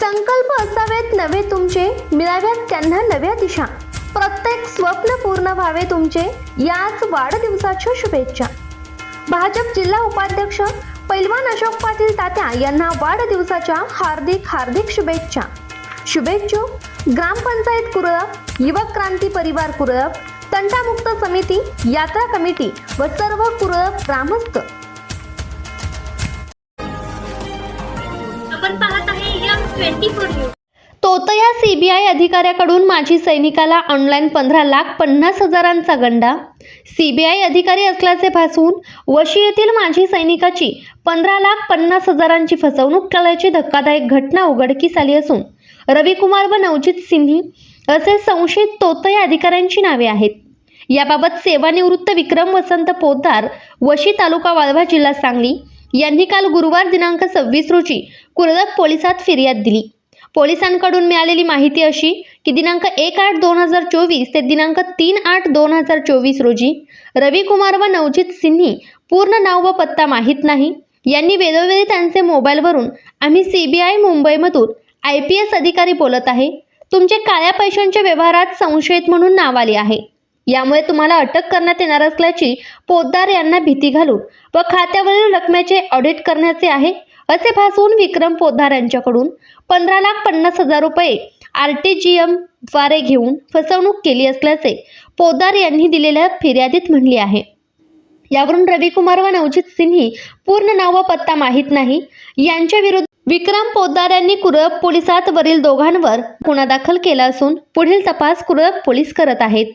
संकल्प असावेत नवे तुमचे मिळाव्यात त्यांना नव्या दिशा. प्रत्येक स्वप्न पूर्ण व्हावे तुमचे याच वाढदिवसाच्या शुभेच्छा. भाजप जिल्हा उपाध्यक्ष पैलवान अशोक पाटील तात्या यांना वाढदिवसाच्या हार्दिक हार्दिक शुभेच्छा. शुभेच्छू ग्रामपंचायत कुरळप युवक क्रांती परिवार कुरळप तंटामुक्त समिती यात्रा कमिटी व सर्व कुरळप ग्रामस्थ. ट्वेंटी फोर तोतया सीबीआय अधिकाऱ्याकडून माजी सैनिकाला ऑनलाईन पंधरा लाख पन्नास हजारांचा गंडा. सीबीआय अधिकारी असल्याचे भासून वशी येथील माजी सैनिकाची पंधरा लाख पन्नास हजारांची फसवणूक केल्याची धक्कादायक घटना उघडकीस आली असून रविकुमार व नवजित सिन्ही असे संशयित तोतया अधिकाऱ्यांची नावे आहेत. याबाबत सेवानिवृत्त विक्रम वसंत पोद्दार वशी तालुका वाळवा जिल्हा सांगली यांनी काल गुरुवार दिनांक सव्वीस रोजी कुर्दक पोलिसात फिर्याद दिली. पोलिसांकडून मिळालेली माहिती अशी की दिनांक एक आठ दोन हजार चोवीस ते दिनांक तीन आठ दोन हजार चोवीस रोजी रविकुमार व नवजित सिन्ही पूर्ण नाव व पत्ता माहीत नाही. यांनी वेळोवेळी त्यांचे मोबाईलवरून आम्ही सी बी आय मुंबईमधून आय पी एस अधिकारी बोलत आहे. तुमचे काळ्या पैशांच्या व्यवहारात संशयित म्हणून नाव आले आहे. यामुळे तुम्हाला अटक करण्यात येणार असल्याची पोद्दार यांना भीती घालून व खात्यावरील रकमेचे ऑडिट करण्याचे आहे असे भासवून विक्रम पोद्दार यांच्याकडून पंधरा लाख पन्नास हजार रुपये आर टी जी एमद्वारे घेऊन फसवणूक केली असल्याचे पोद्दार यांनी दिलेल्या फिर्यादीत म्हणले आहे. यावरून रविकुमार व नवजित सिन्ही पूर्ण नाव व पत्ता माहीत नाही. यांच्या विरुद्ध विक्रम पोद्दार यांनी कुरब पोलिसात वरील दोघांवर गुन्हा दाखल केला असून पुढील तपास कुरब पोलीस करत आहेत.